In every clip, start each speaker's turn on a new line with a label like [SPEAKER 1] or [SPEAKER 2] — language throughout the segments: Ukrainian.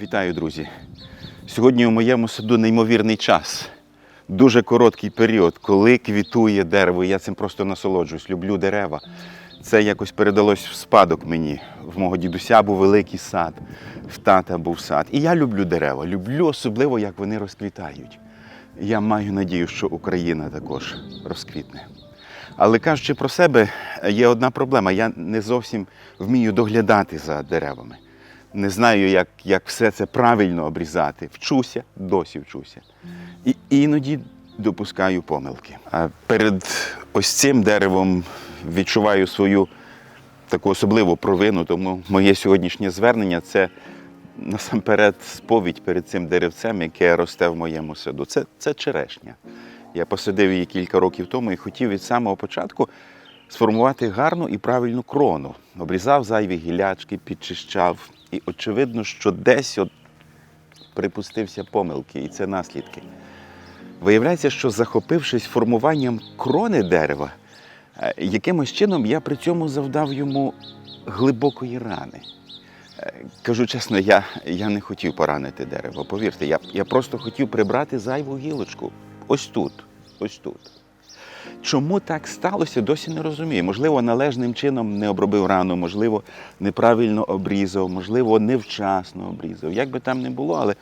[SPEAKER 1] Вітаю, друзі! Сьогодні у моєму саду неймовірний час. Дуже короткий період, коли квітує дерево. Я цим просто насолоджуюсь. Люблю дерева. Це якось передалось в спадок мені. В мого дідуся був великий сад, в тата був сад. І я люблю дерева. Люблю особливо, як вони розквітають. Я маю надію, що Україна також розквітне. Але кажучи про себе, є одна проблема. Я не зовсім вмію доглядати за деревами. Не знаю, як, як все це правильно обрізати. Вчуся, досі вчуся. І іноді допускаю помилки. А перед ось цим деревом відчуваю свою таку особливу провину, тому моє сьогоднішнє звернення це насамперед сповідь перед цим деревцем, яке росте в моєму саду. Це, це черешня. Я посадив її кілька років тому і хотів від самого початку сформувати гарну і правильну крону. Обрізав зайві гілячки, підчищав. І очевидно, що десь от припустився помилки, і це наслідки. Виявляється, що захопившись формуванням крони дерева, е, якимось чином я при цьому завдав йому глибокої рани. Е, Кажу чесно, я, я не хотів поранити дерево. Повірте, я, я просто хотів прибрати зайву гілочку. Ось тут, ось тут. Чому так сталося, досі не розумію. Можливо, належним чином не обробив рану, можливо, неправильно обрізав, можливо, невчасно обрізав. Як би там не було, але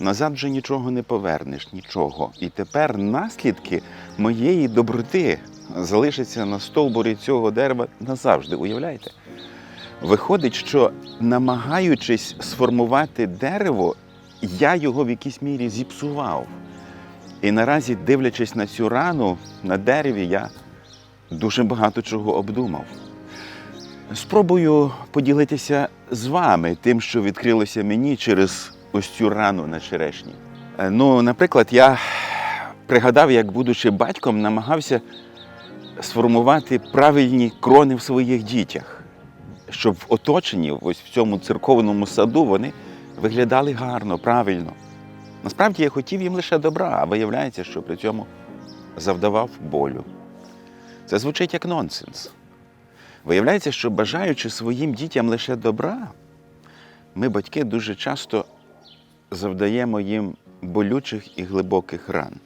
[SPEAKER 1] назад вже нічого не повернеш, нічого. І тепер наслідки моєї доброти залишаться на стовбурі цього дерева назавжди. Уявляєте? Виходить, що намагаючись сформувати дерево, я його в якійсь мірі зіпсував. І наразі, дивлячись на цю рану на дереві, я дуже багато чого обдумав. Спробую поділитися з вами тим, що відкрилося мені через ось цю рану на черешні. Е, Ну, наприклад, я пригадав, як, будучи батьком, намагався сформувати правильні крони в своїх дітях, щоб в оточенні, ось в цьому церковному саду, вони виглядали гарно, правильно. Насправді я хотів їм лише добра, а виявляється, що при цьому завдавав болю. Це звучить як нонсенс. Виявляється, що бажаючи своїм дітям лише добра, ми, батьки, дуже часто завдаємо їм болючих і глибоких ран.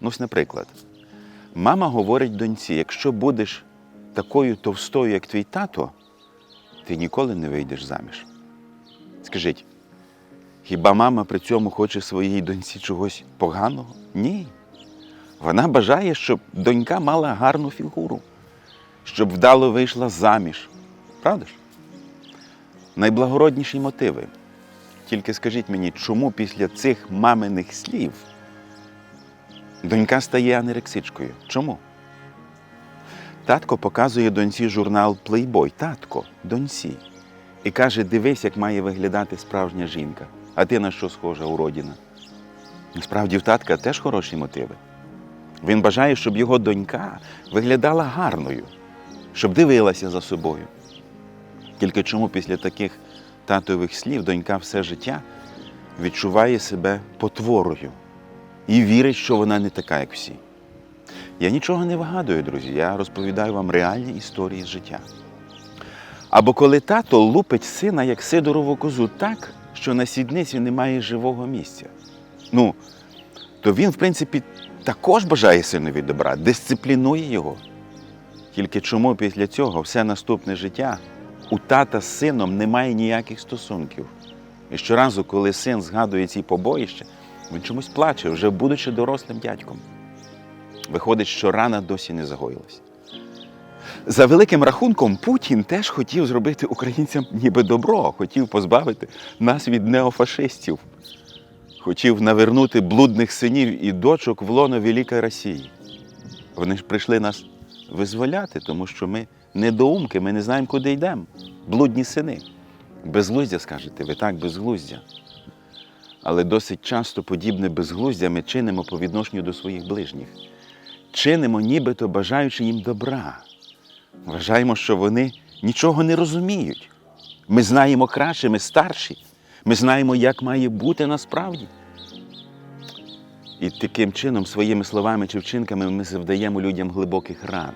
[SPEAKER 1] Ну, наприклад, мама говорить доньці: якщо будеш такою товстою, як твій тато, ти ніколи не вийдеш заміж. Скажіть, Хіба мама при цьому хоче своїй доньці чогось поганого? Ні. Вона бажає, щоб донька мала гарну фігуру, щоб вдало вийшла заміж. Правда ж? Найблагородніші мотиви. Тільки скажіть мені, чому після цих маминих слів донька стає анерексичкою? Чому? Татко показує доньці журнал Playboy. Татко, доньці. І каже: дивись, як має виглядати справжня жінка. А ти на що схожа уродіна? Насправді в татка теж хороші мотиви. Він бажає, щоб його донька виглядала гарною, щоб дивилася за собою. Тільки чому після таких татових слів донька все життя відчуває себе потворою і вірить, що вона не така, як всі. Я нічого не вигадую, друзі, я розповідаю вам реальні історії з життя. Або коли тато лупить сина, як сидорову козу, так, що на сідниці немає живого місця. Ну, то він, в принципі, також бажає синові добра, дисциплінує його. Тільки чому після цього все наступне життя у тата з сином немає ніяких стосунків. І щоразу, коли син згадує ці побоїща, він чомусь плаче, вже будучи дорослим дядьком. Виходить, що рана досі не загоїлась. За великим рахунком, Путін теж хотів зробити українцям ніби добро, хотів позбавити нас від неофашистів, хотів навернути блудних синів і дочок в лоно Великої Росії. Вони ж прийшли нас визволяти, тому що ми недоумки, ми не знаємо, куди йдемо. Блудні сини. Безглуздя, скажете, ви так, безглуздя. Але досить часто подібне безглуздя ми чинимо по відношенню до своїх ближніх. Чинимо, нібито бажаючи їм добра. Вважаємо, що вони нічого не розуміють. Ми знаємо краще, ми старші. Ми знаємо, як має бути насправді. І таким чином, своїми словами чи вчинками, ми завдаємо людям глибоких ран.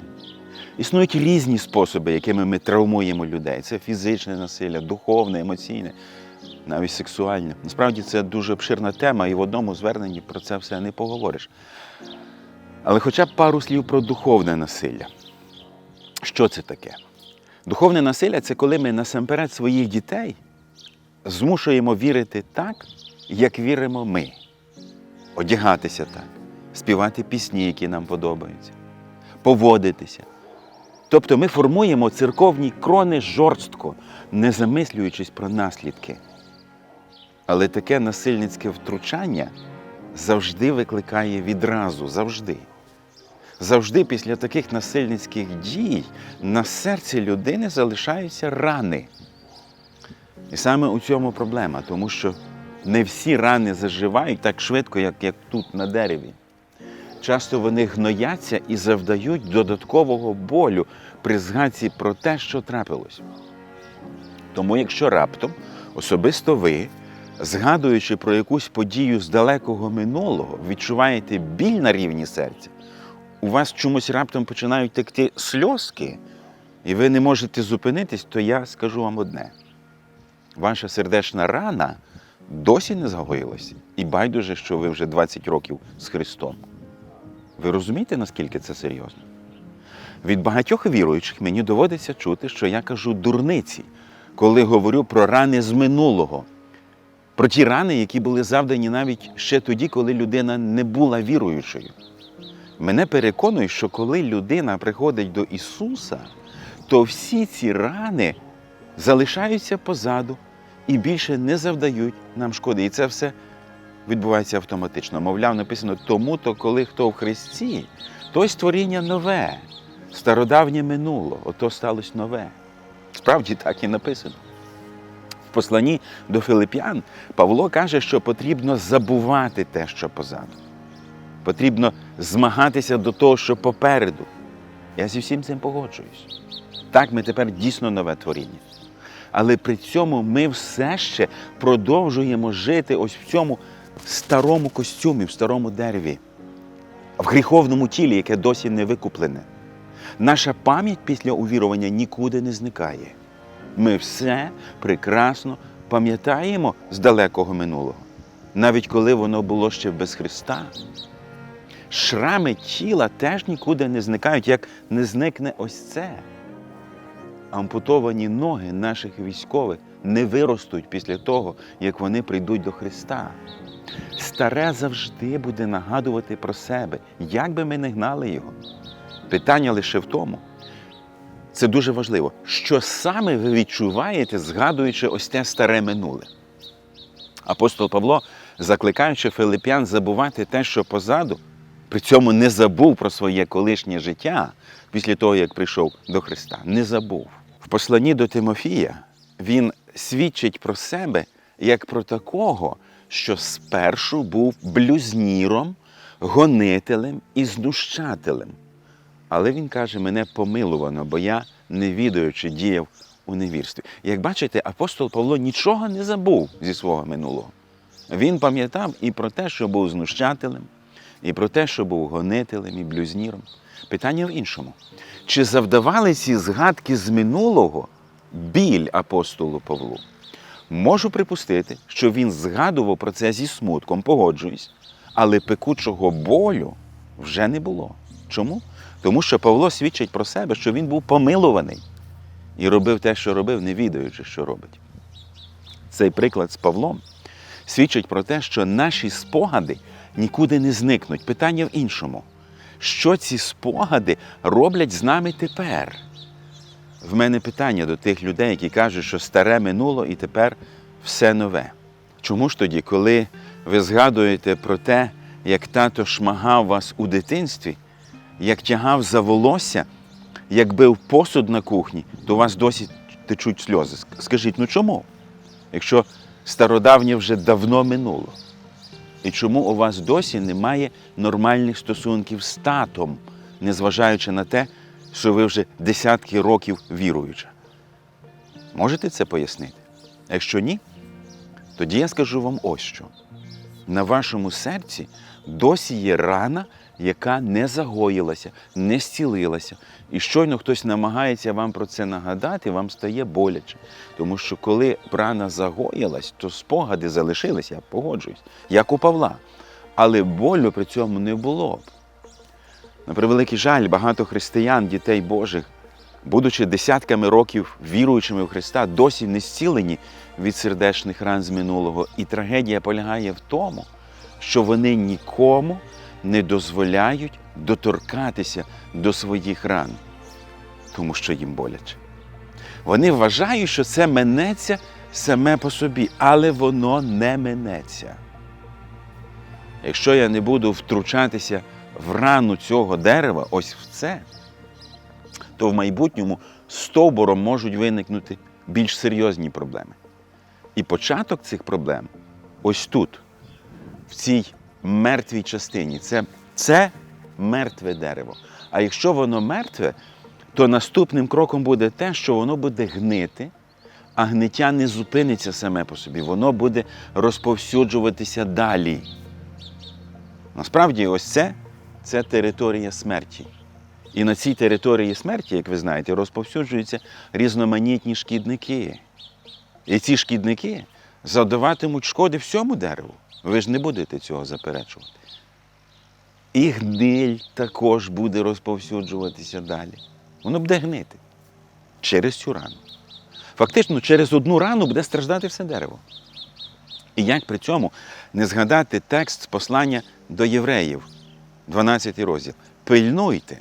[SPEAKER 1] Існують різні способи, якими ми травмуємо людей. Це фізичне насилля, духовне, емоційне. навіть сексуальне. Насправді це дуже обширна тема, і в одному зверненні про це все не поговориш. Але хоча б пару слів про духовне насилля. Що це таке? Духовне насилля це коли ми насамперед своїх дітей змушуємо вірити так, як віримо ми. Одягатися так, співати пісні, які нам подобаються, поводитися. Тобто ми формуємо церковні крони жорстко, не замислюючись про наслідки. Але таке насильницьке втручання завжди викликає відразу, завжди. Завжди після таких насильницьких дій на серці людини залишаються рани. І саме у цьому проблема, тому що не всі рани заживають так швидко, як, як тут на дереві. Часто вони гнояться і завдають додаткового болю при згадці про те, що трапилось. Тому, якщо раптом особисто ви, згадуючи про якусь подію з далекого минулого, відчуваєте біль на рівні серця, у вас чомусь раптом починають текти сльозки, і ви не можете зупинитись, то я скажу вам одне: ваша сердечна рана досі не загоїлася, і байдуже, що ви вже 20 років з Христом. Ви розумієте, наскільки це серйозно? Від багатьох віруючих мені доводиться чути, що я кажу дурниці, коли говорю про рани з минулого, про ті рани, які були завдані навіть ще тоді, коли людина не була віруючою. Мене переконує, що коли людина приходить до Ісуса, то всі ці рани залишаються позаду і більше не завдають нам шкоди. І це все відбувається автоматично. Мовляв, написано тому, то коли хто в Христі, той створіння нове, стародавнє минуло, ото сталося нове. Справді так і написано. В посланні до Филип'ян Павло каже, що потрібно забувати те, що позаду. Потрібно змагатися до того, що попереду. Я зі всім цим погоджуюсь. Так, ми тепер дійсно нове творіння. Але при цьому ми все ще продовжуємо жити ось в цьому старому костюмі, в старому дереві, в гріховному тілі, яке досі не викуплене. Наша пам'ять після увірування нікуди не зникає. Ми все прекрасно пам'ятаємо з далекого минулого, навіть коли воно було ще без Христа. Шрами тіла теж нікуди не зникають, як не зникне ось це. Ампутовані ноги наших військових не виростуть після того, як вони прийдуть до Христа. Старе завжди буде нагадувати про себе, як би ми не гнали його. Питання лише в тому, це дуже важливо, що саме ви відчуваєте, згадуючи ось те старе минуле. Апостол Павло, закликаючи Филип'ян забувати те, що позаду, при цьому не забув про своє колишнє життя після того, як прийшов до Христа. Не забув. В посланні до Тимофія він свідчить про себе як про такого, що спершу був блюзніром, гонителем і знущателем. Але він каже, мене помилувано, бо я, не відаючи, діяв у невірстві. Як бачите, апостол Павло нічого не забув зі свого минулого. Він пам'ятав і про те, що був знущателем, і про те, що був гонителем і блюзніром. Питання в іншому: чи завдавали ці згадки з минулого біль апостолу Павлу? Можу припустити, що він згадував про це зі смутком, погоджуюсь, але пекучого болю вже не було. Чому? Тому що Павло свідчить про себе, що він був помилуваний і робив те, що робив, не відаючи, що робить. Цей приклад з Павлом свідчить про те, що наші спогади нікуди не зникнуть. Питання в іншому. Що ці спогади роблять з нами тепер? В мене питання до тих людей, які кажуть, що старе минуло і тепер все нове. Чому ж тоді, коли ви згадуєте про те, як тато шмагав вас у дитинстві, як тягав за волосся, як бив посуд на кухні, то у вас досі течуть сльози. Скажіть, ну чому? Якщо стародавнє вже давно минуло. І чому у вас досі немає нормальних стосунків з татом, незважаючи на те, що ви вже десятки років віруюча? Можете це пояснити? Якщо ні, тоді я скажу вам ось що. На вашому серці досі є рана яка не загоїлася, не зцілилася. І щойно хтось намагається вам про це нагадати, вам стає боляче. Тому що коли рана загоїлась, то спогади залишилися, я погоджуюсь, як у Павла. Але болю при цьому не було б. На превеликий жаль, багато християн, дітей Божих, будучи десятками років віруючими в Христа, досі не зцілені від сердечних ран з минулого. І трагедія полягає в тому, що вони нікому не дозволяють доторкатися до своїх ран, тому що їм боляче. Вони вважають, що це минеться саме по собі, але воно не минеться. Якщо я не буду втручатися в рану цього дерева, ось в це, то в майбутньому стовбуром можуть виникнути більш серйозні проблеми. І початок цих проблем ось тут, в цій мертвій частині. Це, це мертве дерево. А якщо воно мертве, то наступним кроком буде те, що воно буде гнити, а гниття не зупиниться саме по собі, воно буде розповсюджуватися далі. Насправді, ось це, це територія смерті. І на цій території смерті, як ви знаєте, розповсюджуються різноманітні шкідники. І ці шкідники завдаватимуть шкоди всьому дереву. Ви ж не будете цього заперечувати. І гниль також буде розповсюджуватися далі. Воно буде гнити через цю рану. Фактично, через одну рану буде страждати все дерево. І як при цьому не згадати текст з послання до євреїв, 12 розділ. Пильнуйте,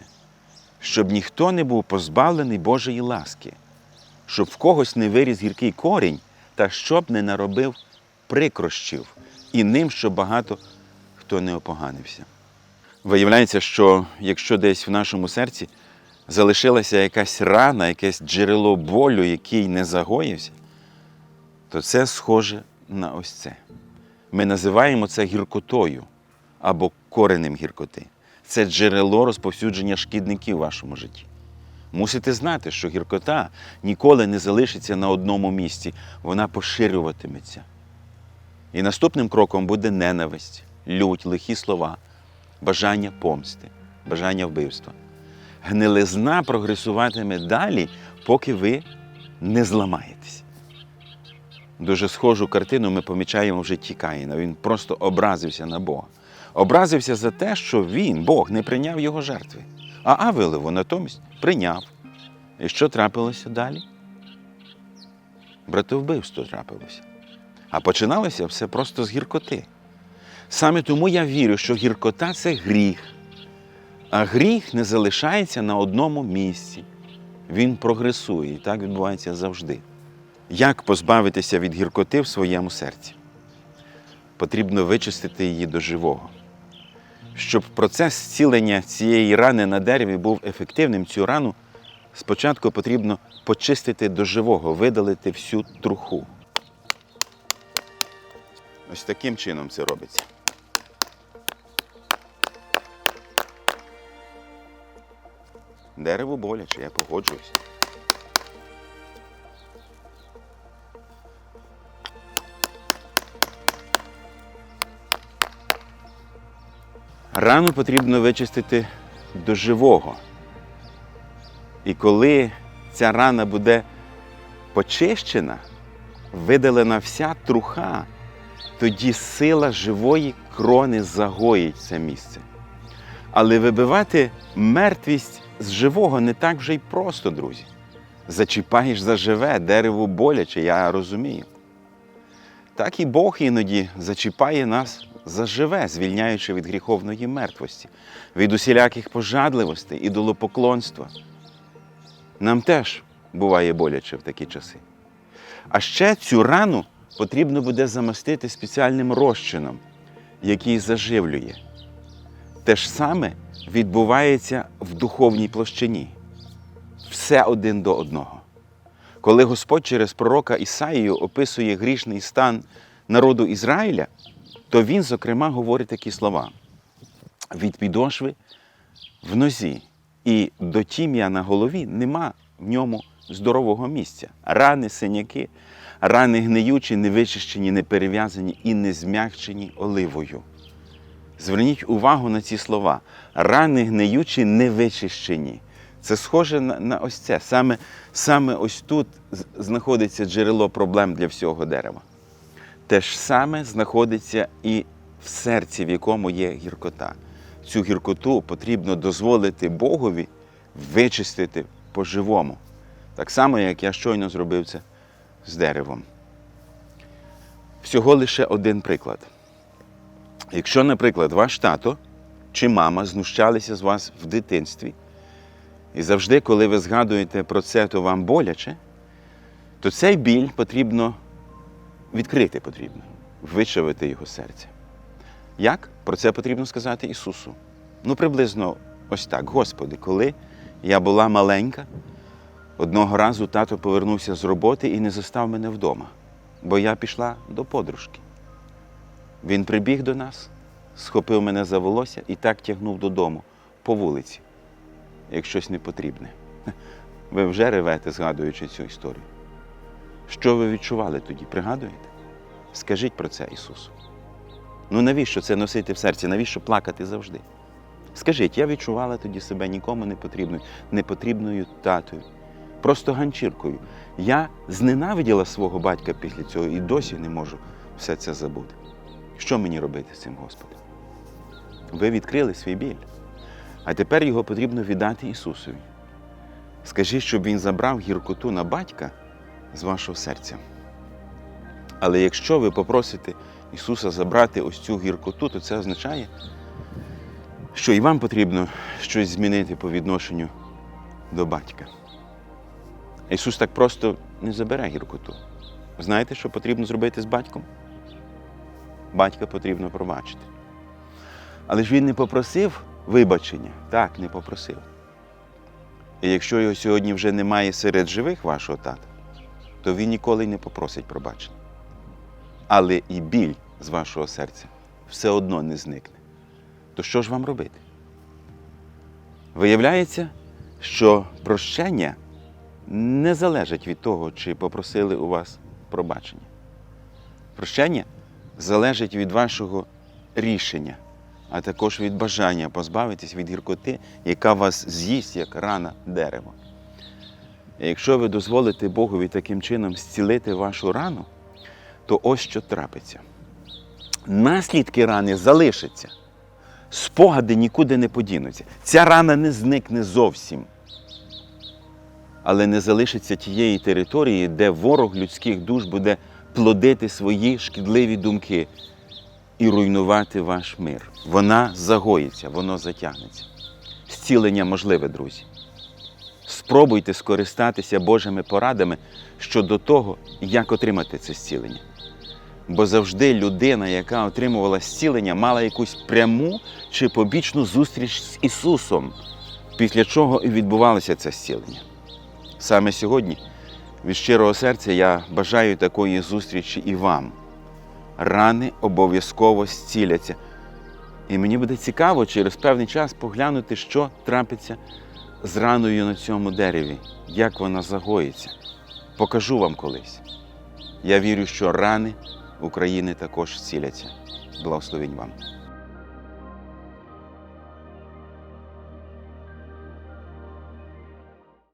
[SPEAKER 1] щоб ніхто не був позбавлений Божої ласки, щоб в когось не виріс гіркий корінь, та щоб не наробив прикрощів, і ним, щоб багато хто не опоганився. Виявляється, що якщо десь в нашому серці залишилася якась рана, якесь джерело болю, який не загоївся, то це схоже на ось це. Ми називаємо це гіркотою або коренем гіркоти. Це джерело розповсюдження шкідників в вашому житті. Мусите знати, що гіркота ніколи не залишиться на одному місці, вона поширюватиметься. І наступним кроком буде ненависть, лють, лихі слова, бажання помсти, бажання вбивства. Гнилизна прогресуватиме далі, поки ви не зламаєтесь. Дуже схожу картину ми помічаємо в житті Каїна. Він просто образився на Бога. Образився за те, що він, Бог, не прийняв його жертви. А Авелеву натомість прийняв. І що трапилося далі? Братовбивство трапилося. А починалося все просто з гіркоти. Саме тому я вірю, що гіркота це гріх. А гріх не залишається на одному місці. Він прогресує, і так відбувається завжди. Як позбавитися від гіркоти в своєму серці? Потрібно вичистити її до живого. Щоб процес зцілення цієї рани на дереві був ефективним, цю рану спочатку потрібно почистити до живого, видалити всю труху. Ось таким чином це робиться. Дерево боляче, я погоджуюсь. Рану потрібно вичистити до живого. І коли ця рана буде почищена, видалена вся труха, тоді сила живої крони загоїть це місце. Але вибивати мертвість з живого не так вже й просто, друзі. Зачіпаєш за живе, дерево боляче, я розумію. Так і Бог іноді зачіпає нас заживе, звільняючи від гріховної мертвості, від усіляких пожадливостей, ідолопоклонства. Нам теж буває боляче в такі часи. А ще цю рану потрібно буде замастити спеціальним розчином, який заживлює. Те ж саме відбувається в духовній площині. Все один до одного. Коли Господь через пророка Ісаїю описує грішний стан народу Ізраїля, то він, зокрема, говорить такі слова: від підошви в нозі і до тім'я на голові нема в ньому здорового місця. Рани, синяки, рани гниючі, не вичищені, не перев'язані і не змягчені оливою. Зверніть увагу на ці слова. Рани гниючі не вичищені. Це схоже на, на ось це. Саме, саме ось тут знаходиться джерело проблем для всього дерева. Те ж саме знаходиться і в серці, в якому є гіркота. Цю гіркоту потрібно дозволити Богові вичистити по-живому. Так само, як я щойно зробив це з деревом. Всього лише один приклад. Якщо, наприклад, ваш тато чи мама знущалися з вас в дитинстві, і завжди, коли ви згадуєте про це, то вам боляче, то цей біль потрібно відкрити потрібно, вичавити його серце. Як? Про це потрібно сказати Ісусу. Ну, приблизно ось так. Господи, коли я була маленька, одного разу тато повернувся з роботи і не застав мене вдома, бо я пішла до подружки. Він прибіг до нас, схопив мене за волосся і так тягнув додому по вулиці, як щось непотрібне. Ви вже ревете, згадуючи цю історію. Що ви відчували тоді? Пригадуєте? Скажіть про це Ісусу. Ну навіщо це носити в серці? Навіщо плакати завжди? Скажіть, я відчувала тоді себе нікому не потрібною, непотрібною татою, просто ганчіркою. Я зненавиділа свого батька після цього і досі не можу все це забути. Що мені робити з цим, Господи? Ви відкрили свій біль, а тепер його потрібно віддати Ісусові. Скажіть, щоб Він забрав гіркоту на батька з вашого серця. Але якщо ви попросите Ісуса забрати ось цю гіркоту, то це означає, що і вам потрібно щось змінити по відношенню до батька. Ісус так просто не забере гіркоту. Знаєте, що потрібно зробити з батьком? Батька потрібно пробачити. Але ж він не попросив вибачення. Так, не попросив. І якщо його сьогодні вже немає серед живих вашого тата, то він ніколи й не попросить пробачення. Але і біль з вашого серця все одно не зникне. То що ж вам робити? Виявляється, що прощення не залежить від того, чи попросили у вас пробачення. Прощення залежить від вашого рішення, а також від бажання позбавитись від гіркоти, яка вас з'їсть, як рана дерева. Якщо ви дозволите Богові таким чином зцілити вашу рану, то ось що трапиться. Наслідки рани залишаться. Спогади нікуди не подінуться. Ця рана не зникне зовсім. Але не залишиться тієї території, де ворог людських душ буде плодити свої шкідливі думки і руйнувати ваш мир. Вона загоїться, воно затягнеться. Зцілення можливе, друзі. Спробуйте скористатися Божими порадами щодо того, як отримати це зцілення. Бо завжди людина, яка отримувала зцілення, мала якусь пряму чи побічну зустріч з Ісусом, після чого і відбувалося це зцілення. Саме сьогодні від щирого серця я бажаю такої зустрічі і вам. Рани обов'язково зціляться. І мені буде цікаво через певний час поглянути, що трапиться з раною на цьому дереві, як вона загоїться. Покажу вам колись. Я вірю, що рани України також зціляться. Благословень вам.